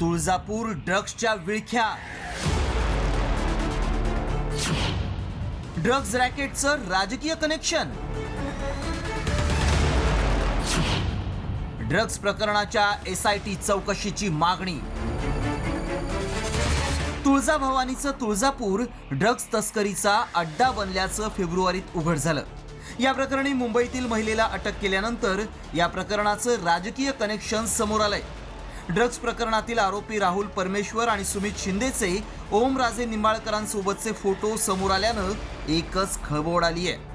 Tuljapur ड्रग्सच्या विळख्या. Drugs रॅकेटचं राजकीय connection. Drugs प्रकरणाच्या एस आय टी चौकशीची मागणी. तुळजाभवानीचं तुळजापूर ड्रग्ज तस्करीचा अड्डा बनल्याचं फेब्रुवारीत उघड झालं. या प्रकरणी मुंबईतील महिलेला अटक केल्यानंतर या प्रकरणाचं राजकीय कनेक्शन समोर आलंय. ड्रग्ज प्रकरणातील आरोपी राहुल परमेश्वर आणि सुमित शिंदेचे ओमराजे निंबाळकरांसोबतचे फोटो समोर आल्यानं एकच खळबळ आली आहे.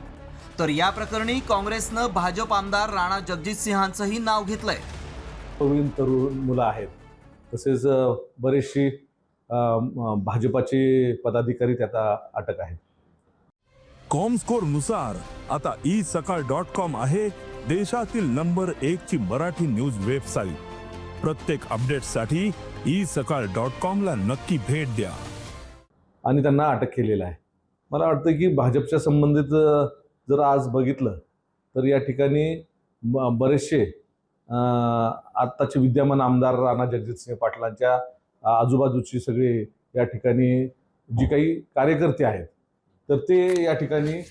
तर या प्रकरणी काँग्रेसनं भाजप आमदार राणा जगजितसिंहांचंही नाव घेतलंय. प्रवीण तरुण मुलं आहेत. तसेच बरेचशी भाजपाचे पदाधिकारी त्यात अटक आहेत. कॉमस्कोरनुसार आता ई सकाळ डॉट कॉम आहे देशातील नंबर एक ची मराठी न्यूज वेबसाईट. प्रत्येक अपडेटसाठी ई सकाळ डॉट कॉमला नक्की भेट द्या. आणि त्यांना अटक केलेलं आहे. मला वाटतं की भाजपच्या संबंधित जर आज बघितलं तर या ठिकाणी ब- बरेचसे आत्ताचे विद्यमान आमदार राणा जगजितसिंह पाटलांच्या आजूबाजूची सगळे या ठिकाणी जी काही कार्यकर्ते आहेत तर ते या ठिकाणी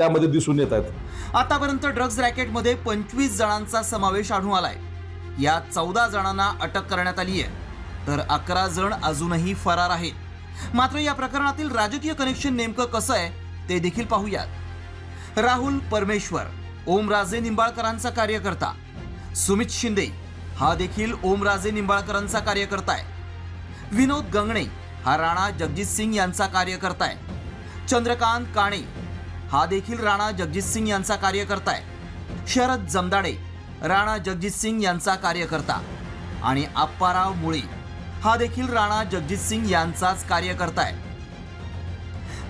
त्यामध्ये दिसून येत आहेत. आतापर्यंत ड्रग्ज रॅकेटमध्ये पंचवीस जणांचा समावेश आढळून आलाय. यात चौदा जणांना अटक करण्यात आली आहे. तर अकरा जण अजूनही फरार आहेत. मात्र या प्रकरणातील राजकीय कनेक्शन नेमकं कसं आहे ते देखील पाहूयात. राहुल परमेश्वर ओमराजे निंबाळकरांचा कार्यकर्ता. सुमित शिंदे हा देखील ओमराजे निंबाळकरांचा कार्यकर्ता आहे. विनोद गंगणे हा राणा जगजित सिंग यांचा कार्यकर्ता आहे. चंद्रकांत काणे हा देखील राणा जगजित सिंग यांचा कार्यकर्ता आहे. शरद जमदाडे राणा जगजित सिंग यांचा कार्यकर्ता. आणि आप्पाराव मुळी हा देखील राणा जगजित सिंग यांचाच कार्यकर्ता आहे.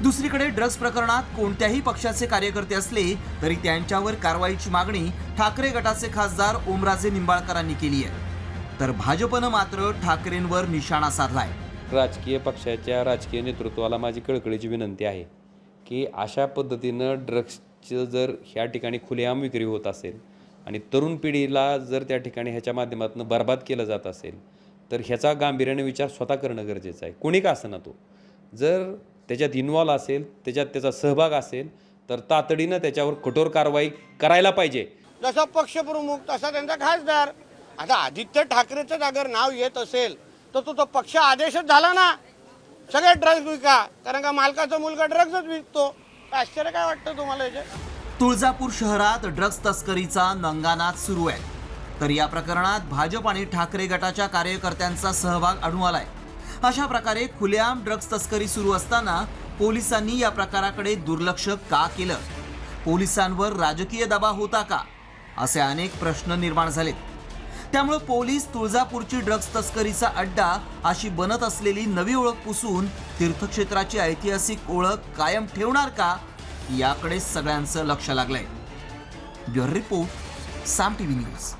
दुसरीकडे ड्रग्ज प्रकरणात कोणत्याही पक्षाचे कार्यकर्ते असले तरी त्यांच्यावर कारवाईची मागणी ठाकरे गटाचे खासदार ओमराजे निंबाळकरांनी केली आहे. तर भाजपनं मात्र ठाकरेंवर निशाणा साधलाय. राजकीय पक्षाच्या राजकीय नेतृत्वाला माझी कळकळीची विनंती आहे. की अशा पद्धतीनं ड्रग्सचं जर ह्या ठिकाणी खुलेआम विक्री होत असेल आणि तरुण पिढीला जर त्या ठिकाणी ह्याच्या माध्यमातून बर्बाद केलं जात असेल तर ह्याचा गांभीर्याने विचार स्वतः करणं गरजेचं आहे. कोणी का ना तो जर त्याच्यात इन्वॉल्व असेल त्याच्यात त्याचा सहभाग असेल तर तातडीनं त्याच्यावर कठोर कारवाई करायला पाहिजे. जसा पक्षप्रमुख तसा त्यांचा खासदार. आता आदित्य ठाकरेचं अगर नाव येत असेल तर तो तो पक्ष आदेशच झाला ना. सगळे ड्रग्ज विका. कारण का मालकाचा मुलगा ड्रग्जच विकतो. आश्चर्य काय वाटतं तुम्हाला याचे? तुळजापूर शहरात ड्रग्ज तस्करीचा नंगानाच सुरू आहे. तर या प्रकरणात भाजप आणि ठाकरे गटाच्या कार्यकर्त्यांचा सहभाग आढळून आलाय. अशा प्रकारे खुलेआम ड्रग्ज तस्करी सुरू असताना पोलिसांनी या प्रकाराकडे दुर्लक्ष का केलं? पोलिसांवर राजकीय दबाव होता का? असे अनेक प्रश्न निर्माण झालेत. त्यामुळे पोलीस तुळजापूरची ड्रग्ज तस्करीचा अड्डा अशी बनत असलेली नवी ओळख पुसून तीर्थक्षेत्राची ऐतिहासिक ओळख कायम ठेवणार का याकडे सगळ्यांचं लक्ष लागलंय. Bureau report Saam TV news.